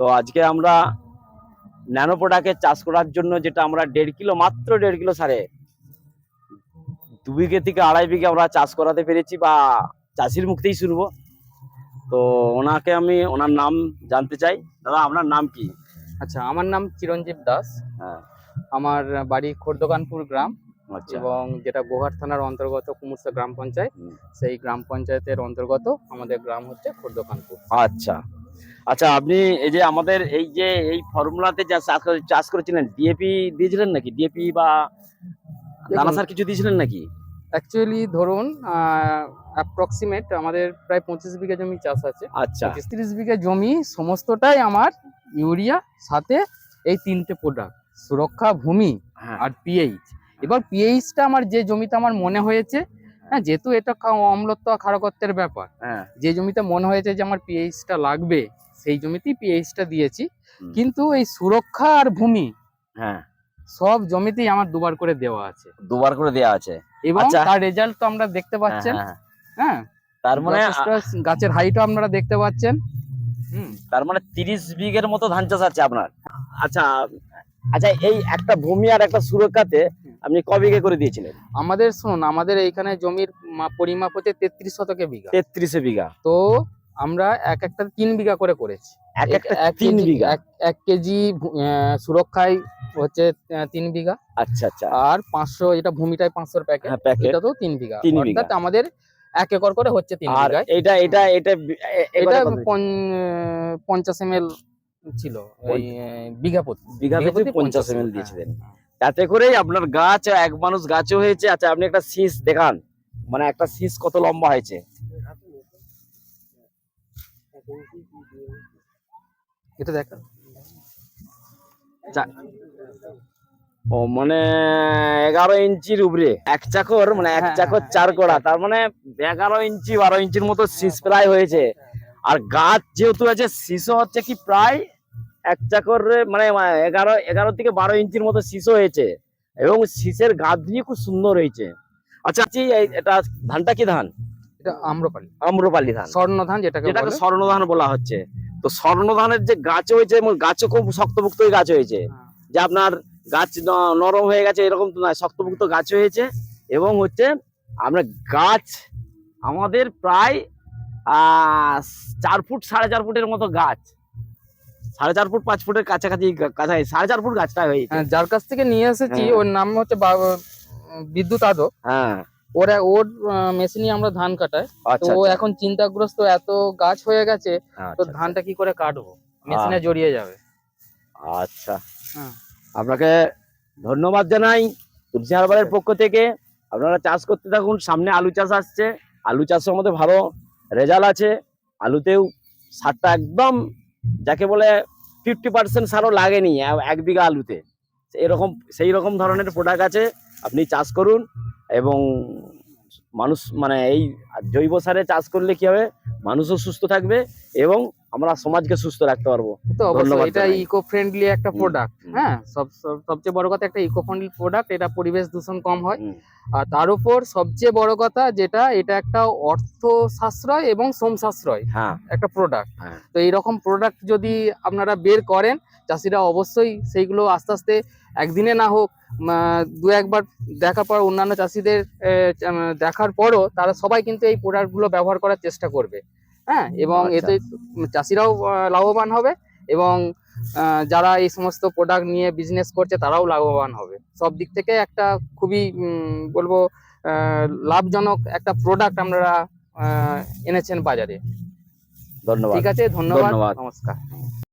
তো আজকে আমরা ন্যানো প্রোডাক্টের চাষ করার জন্য যেটা আমরা দেড় কিলো মাত্র দেড় কিলো সারে দু বিঘে থেকে আড়াই বিঘে আমরা চাষ করাতে পেরেছি বা চাষির মুখতেই শুনব। তো ওনাকে আমি ওনার নাম জানতে চাই। দাদা আপনার নাম কি? আচ্ছা আমার নাম চিরঞ্জীব দাস। হ্যাঁ। আমার বাড়ি খোর্দকানপুর গ্রাম আচ্ছা। এবং যেটা গোহাট থানার অন্তর্গত কুমুরসা গ্রাম পঞ্চায়েত সেই গ্রাম পঞ্চায়েতের অন্তর্গত আমাদের গ্রাম হচ্ছে খোর্দকানপুর। আচ্ছা। আচ্ছা আপনি এই যে আমাদের এই যে এই ফর্মুলাতে যা চাষ চাষ করেছিলেন ডিএপি দিয়েছিলেন নাকি? ডিএপি বা দানা সার কিছু দিয়েছিলেন নাকি? অ্যাকচুয়ালি ধরুন অ্যাপ্রক্সিমেট আমাদের প্রায় পঁচিশ বিঘা জমি চাষ আছে। আচ্ছা। তিরিশ বিঘা জমি সমস্তটাই আমার ইউরিয়া সাথে এই তিনটে প্রোডাক্ট সুরক্ষা ভূমি হ্যাঁ। আর পিএইচ এবার পিএইচটা আমার যে জমিতে আমার মনে হয়েছে হ্যাঁ যেহেতু এটা অম্লত্ব ক্ষারকত্বের ব্যাপার হ্যাঁ। যে জমিতে মনে হয়েছে যে আমার পিএইচটা লাগবে সেই জমিতেই পিএইচটা দিয়েছি। কিন্তু এই সুরক্ষা আর ভূমি হ্যাঁ। সব জমিতেই আমার দুবার করে দেওয়া আছে। দুবার করে দেওয়া আছে? এবং আচ্ছা। তার রেজাল্ট তো আমরা দেখতে হ্যাঁ, পাচ্ছেন। হ্যাঁ। হ্যাঁ। তার মানে গাছের হাইটও আপনারা দেখতে পাচ্ছেন। হুম। তার মানে তিরিশ বিঘের মতো ধান চাষ আছে আপনার? আচ্ছা আচ্ছা এই একটা ভূমি আর একটা সুরক্ষাতে আপনি ক বিঘে করে দিয়েছিলেন? আমাদের শুনুন আমাদের এইখানে জমির পরিমাপ হচ্ছে তেত্রিশ শতকে বিঘা। তেত্রিশে বিঘা। তো আমরা এক একটা তিন বিঘা করে করেছি। এক একটা তিন বিঘা? এক- কেজি সুরক্ষায় হচ্ছে তিন বিঘা। আচ্ছা আচ্ছা। আর পাঁচশো এটা ভূমিটায় পাঁচশোর প্যাকেট হ্যাঁ এটা তো তিন বিঘা। তিন অর্থাৎ বিঘা। আমাদের এক একর করে হচ্ছে তিন আর বিঘায়। এটা এটা এটা এটা? পঞ্চাশ এম ছিল। এই বিঘা প্রতি। বিঘা বিঘা প্রতি পঞ্চাশ 50 এমএল ml, দিয়েছিলেন। হ্যাঁ। তাতে করেই আপনার গাছ এক মানুষ গাছও হয়েছে। আচ্ছা আপনি একটা শীষ দেখান। মানে একটা শীষ কত লম্বা হয়েছে? এটা দেখা। ও মানে এগারো ইঞ্চির উপরে। এক চাকর মানে এক হ্যাঁ, চাকর হ্যাঁ, চার কোড়া তার মানে এগারো ইঞ্চি বারো ইঞ্চির মতো শীষ প্রায় হয়েছে। আর গাছ যেহেতু আছে শীষও হচ্ছে কি প্রায় এক চাকর মানে এগারো এগারো থেকে বারো ইঞ্চির মতো শীষও হয়েছে। এবং শীষের গাছগুলি খুব সুন্দর হয়েছে। আচ্ছা আচ্ছা, এটা ধানটা কি ধান? এটা আম্রপালি। আম্রপালি ধান। স্বর্ণ ধান যেটাকে যেটাকে বলে। স্বর্ণ ধান বলা হচ্ছে। তো স্বর্ণ ধানের যে গাছ হয়েছে এবং গাছও খুব শক্তপুক্ত গাছ হয়েছে। হ্যাঁ। যে আপনার গাছ নরম হয়ে গেছে এরকম তো নয় শক্তপুক্ত গাছ হয়েছে। এবং হচ্ছে আমরা গাছ আমাদের প্রায় আহ, চার ফুট সাড়ে চার ফুটের মতো গাছ। সাড়ে চার ফুট পাঁচ ফুটের কাছাকাছি কাছাকাছি সাড়ে চার ফুট গাছটা হয়েছে। হ্যাঁ, যার কাছ থেকে নিয়ে এসেছি হ্যাঁ। ওর নাম হচ্ছে বিদ্যুৎ আদক। হ্যাঁ। ওরা ওর মেশিনে আমরা ধান কাটাই। তো আচ্ছা ও আচ্ছা, এখন চিন্তাগ্রস্ত এত গাছ হয়ে গেছে তো আচ্ছা, ধানটা কি করে কাটবো? মেশিনে জড়িয়ে যাবে। আচ্ছা। হ্যাঁ। আপনাকে ধন্যবাদ জানাই তুলসী হারবারের পক্ষ থেকে। আপনারা চাষ করতে থাকুন সামনে আলু চাষ আসছে। আলু চাষের মধ্যে ভালো রেজাল্ট আছে। আলুতেও সারটা একদম যাকে বলে ফিফটি পার্সেন্ট সারও লাগেনি এক বিঘা আলুতে। এরকম সেই রকম ধরনের প্রোডাক্ট আছে। আপনি চাষ করুন। এবং মানুষ মানে এই জৈব সারে চাষ করলে কী হবে? মানুষও সুস্থ থাকবে এবং আমরা সমাজকে সুস্থ রাখতে পারব। তো অবশ্যই এটা ইকো ফ্রেন্ডলি একটা প্রোডাক্ট হ্যাঁ? সব সব- সবচেয়ে বড় কথা একটা ইকো ফ্রেন্ডলি প্রোডাক্ট এটা পরিবেশ দূষণ কম হয়। আর তার উপর সবচেয়ে বড় কথা যেটা এটা একটা অর্থ সাশ্রয় এবং শ্রম সাশ্রয় হ্যাঁ। একটা প্রোডাক্ট হ্যাঁ। তো এইরকম প্রোডাক্ট যদি আপনারা বের করেন চাষিরা অবশ্যই সেইগুলো আস্তে আস্তে একদিনে না হোক দু একবার দেখার পর অন্যান্য চাষিদের দেখার পরও তারা সবাই কিন্তু এই প্রোডাক্টগুলো ব্যবহার করার চেষ্টা করবে। হ্যাঁ এবং আচ্ছা। এতে চাষিরাও লাভবান হবে এবং যারা এই সমস্ত প্রোডাক্ট নিয়ে বিজনেস করছে তারাও লাভবান হবে সব দিক থেকে একটা খুবই বলব লাভজনক একটা প্রোডাক্ট আপনারা এনেছেন বাজারে ধন্যবাদ ঠিক আছে ধন্যবাদ ধন্যবাদ। নমস্কার